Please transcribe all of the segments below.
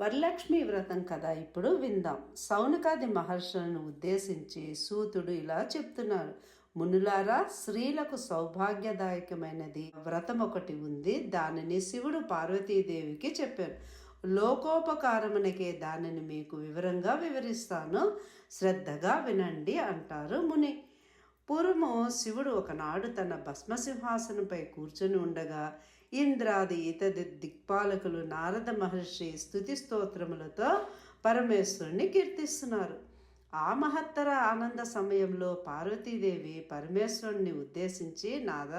వరలక్ష్మి వ్రతం కథ ఇప్పుడు విందాం. సౌనకాది మహర్షులను ఉద్దేశించి సూతుడు ఇలా చెప్తున్నారు. మునులారా స్త్రీలకు సౌభాగ్యదాయకమైనది వ్రతం ఒకటి ఉంది. దానిని శివుడు పార్వతీదేవికి చెప్పారు లోకోపకారమునకే దానిని మీకు వివరంగా వివరిస్తాను. శ్రద్ధగా వినండి అంటారు ముని. పూర్వము శివుడు ఒకనాడు తన భస్మసింహాసనంపై కూర్చొని ఉండగా ఇంద్రాది ఇతది దిక్పాలకులు నారద మహర్షి స్థుతి స్తోత్రములతో పరమేశ్వరుని కీర్తిస్తున్నారు. ఆ మహత్తర ఆనంద సమయంలో పార్వతీదేవి పరమేశ్వరుణ్ణి ఉద్దేశించి నాద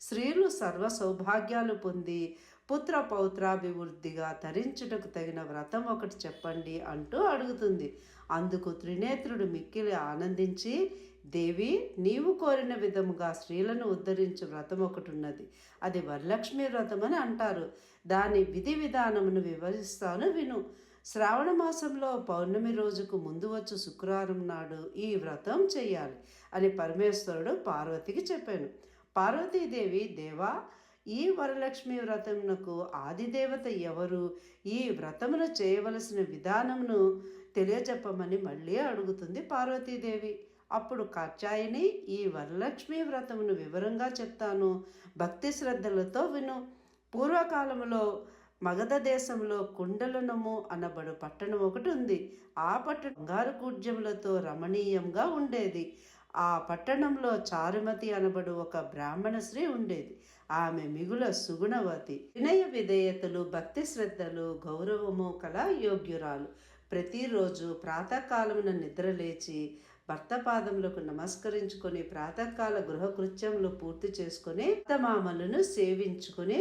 స్త్రీలు సర్వ సౌభాగ్యాలు పొంది పుత్ర పౌత్రాభివృద్ధిగా తరించుటకు తగిన వ్రతం ఒకటి చెప్పండి అంటూ అడుగుతుంది. అందుకు త్రినేత్రుడు మిక్కిలి ఆనందించి దేవి నీవు కోరిన విధముగా స్త్రీలను ఉద్ధరించు వ్రతం ఒకటి ఉన్నది అది వరలక్ష్మి వ్రతం అని అంటారు. దాని విధి విధానమును వివరిస్తాను విను. శ్రావణ మాసంలో పౌర్ణమి రోజుకు ముందు వచ్చు శుక్రవారం నాడు ఈ వ్రతం చేయాలి అని పరమేశ్వరుడు పార్వతికి చెప్పాను. పార్వతీదేవి దేవా ఈ వరలక్ష్మి వ్రతమునకు ఆదిదేవత ఎవరు? ఈ వ్రతమును చేయవలసిన విధానమును తెలియజెప్పమని మళ్ళీ అడుగుతుంది పార్వతీదేవి. అప్పుడు కాచాయని ఈ వరలక్ష్మి వ్రతమును వివరంగా చెప్తాను. భక్తి శ్రద్ధలతో విను. పూర్వకాలంలో మగధ దేశంలో కుండలనము అనబడు పట్టణం ఒకటి ఉంది. ఆ పట్టణం బంగారు కూడ్యములతో రమణీయంగా ఉండేది. ఆ పట్టణంలో చారుమతి అనబడు ఒక బ్రాహ్మణ స్త్రీ ఉండేది. ఆమె మిగుల సుగుణవతి. వినయ విధేయతలు భక్తి శ్రద్ధలు గౌరవము కల యోగ్యురాలు ప్రతిరోజు ప్రాతకాలమున నిద్రలేచి భర్త పాదములకు నమస్కరించుకొని ప్రాతకాల గృహకృత్యములు పూర్తి చేసుకొని మామలను సేవించుకొని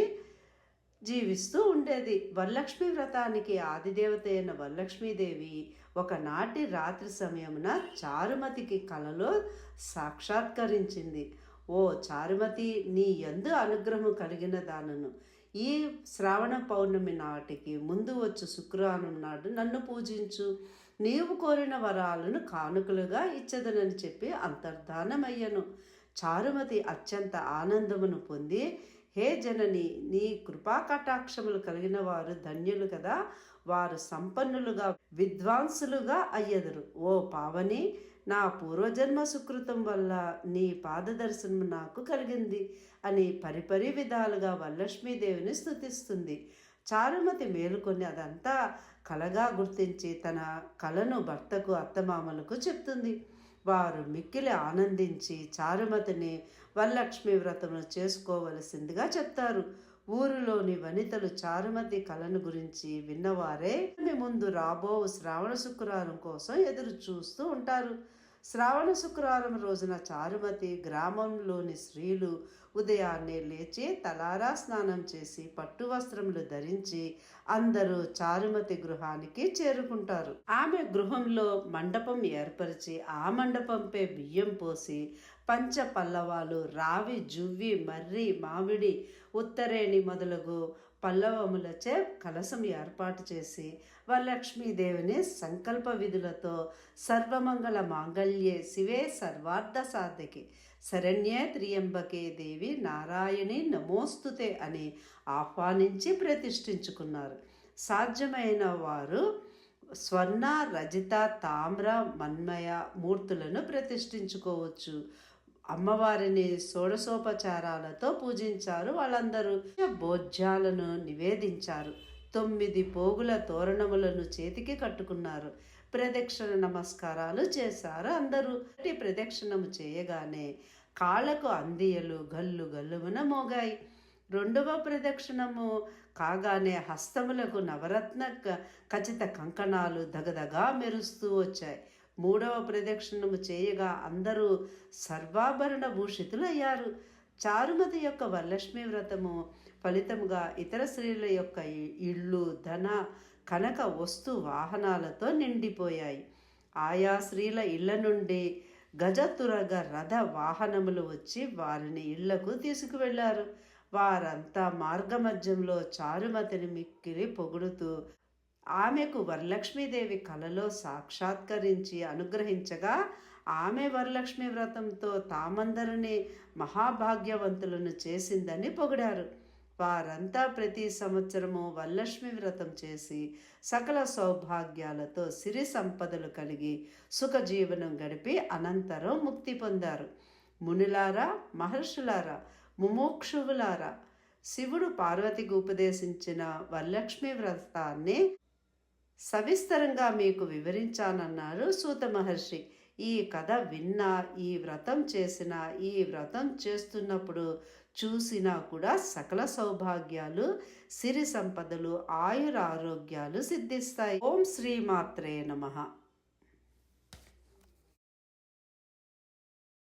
జీవిస్తూ ఉండేది. వరలక్ష్మి వ్రతానికి ఆదిదేవత అయిన వరలక్ష్మీదేవి ఒకనాటి రాత్రి సమయమున చారుమతికి కలలో సాక్షాత్కరించింది. ఓ చారుమతి నీ ఎందు అనుగ్రహం కలిగిన దానను. ఈ శ్రావణ పౌర్ణమి నాటికి ముందు వచ్చు శుక్రవారం నాడు నన్ను పూజించు. నీవు కోరిన వరాలను కానుకలుగా ఇచ్చదనని చెప్పి అంతర్ధానమయ్యను. చారుమతి అత్యంత ఆనందమును పొంది హే జనని నీ కృపా కటాక్షములు కలిగిన వారు ధన్యులు కదా. వారు సంపన్నులుగా విద్వాంసులుగా అయ్యదురు. ఓ పావని నా పూర్వజన్మ సుకృతం వల్ల నీ పాదదర్శనం నాకు కలిగింది అని పరిపరి విధాలుగా వరలక్ష్మీదేవిని స్థుతిస్తుంది చారుమతి మేలుకొని అదంతా కలగా గుర్తించి తన కలను భర్తకు అత్తమామలకు చెప్తుంది. వారు మిక్కిలి ఆనందించి చారుమతిని వరలక్ష్మి వ్రతమును చేసుకోవలసిందిగా చెప్తారు. ఊరిలోని వనితలు చారుమతి కళను గురించి విన్నవారే ముందు రాబో శ్రావణ శుక్రవారం కోసం ఎదురు చూస్తూ ఉంటారు. శ్రావణ శుక్రవారం రోజున చారుమతి గ్రామంలోని స్త్రీలు ఉదయాన్నే లేచి తలారా స్నానం చేసి పట్టు వస్త్రములు ధరించి అందరూ చారుమతి గృహానికి చేరుకుంటారు. ఆమె గృహంలో మండపం ఏర్పరిచి ఆ మండపంపై బియ్యం పోసి పంచ పల్లవాలు రావి జువ్వి మర్రి మామిడి ఉత్తరేణి మొదలగు పల్లవములచే కలసం ఏర్పాటు చేసి వరలక్ష్మీదేవిని సంకల్ప విధులతో సర్వమంగళ మాంగళ్యే శివే సర్వార్థ సాధకి శరణ్యే త్రియంబకే దేవి నారాయణి నమోస్తుతే అని ఆహ్వానించి ప్రతిష్ఠించుకున్నారు. సాధ్యమైన వారు స్వర్ణ రజిత తామ్ర మన్మయ మూర్తులను ప్రతిష్ఠించుకోవచ్చు. అమ్మవారిని షోడశోపచారాలతో పూజించారు. వాళ్ళందరూ భోజ్యాలను నివేదించారు. తొమ్మిది పోగుల తోరణములను చేతికి కట్టుకున్నారు. ప్రదక్షిణ నమస్కారాలు చేశారు. అందరూ ప్రదక్షిణము చేయగానే కాళ్ళకు అందియలు గల్లు గల్లుమున మోగాయి. రెండవ ప్రదక్షిణము కాగానే హస్తములకు నవరత్న ఖచ్చిత కంకణాలు దగదగా మెరుస్తూ వచ్చాయి. మూడవ ప్రదక్షిణము చేయగా అందరూ సర్వాభరణ భూషితులయ్యారు. చారుమతి యొక్క వరలక్ష్మి వ్రతము ఫలితముగా ఇతర స్త్రీల యొక్క ఇళ్ళు ధన కనక వస్తు వాహనాలతో నిండిపోయాయి. ఆయా స్త్రీల ఇళ్ళ నుండి గజతురగ రథ వాహనములు వచ్చి వారిని ఇళ్ళకు తీసుకువెళ్ళారు. వారంతా మార్గమధ్యంలో చారుమతిని మిక్కిలి పొగుడుతూ ఆమెకు వరలక్ష్మీదేవి కలలో సాక్షాత్కరించి అనుగ్రహించగా ఆమె వరలక్ష్మి వ్రతంతో తామందరినీ మహాభాగ్యవంతులను చేసిందని పొగిడారు. వారంతా ప్రతి సంవత్సరము వరలక్ష్మి వ్రతం చేసి సకల సౌభాగ్యాలతో సిరి సంపదలు కలిగి సుఖజీవనం గడిపి అనంతరం ముక్తి పొందారు. మునులారా మహర్షులారా ముమోక్షువులారా శివుడు పార్వతికి ఉపదేశించిన వరలక్ష్మి వ్రతాన్ని సవిస్తరంగా మీకు వివరించానన్నారు సూత మహర్షి. ఈ కథ విన్నా ఈ వ్రతం చేసిన ఈ వ్రతం చేస్తున్నప్పుడు చూసినా కూడా సకల సౌభాగ్యాలు సిరి సంపదలు ఆయుర ఆరోగ్యాలు సిద్ధిస్తాయి. ఓం శ్రీమాత్రే నమః.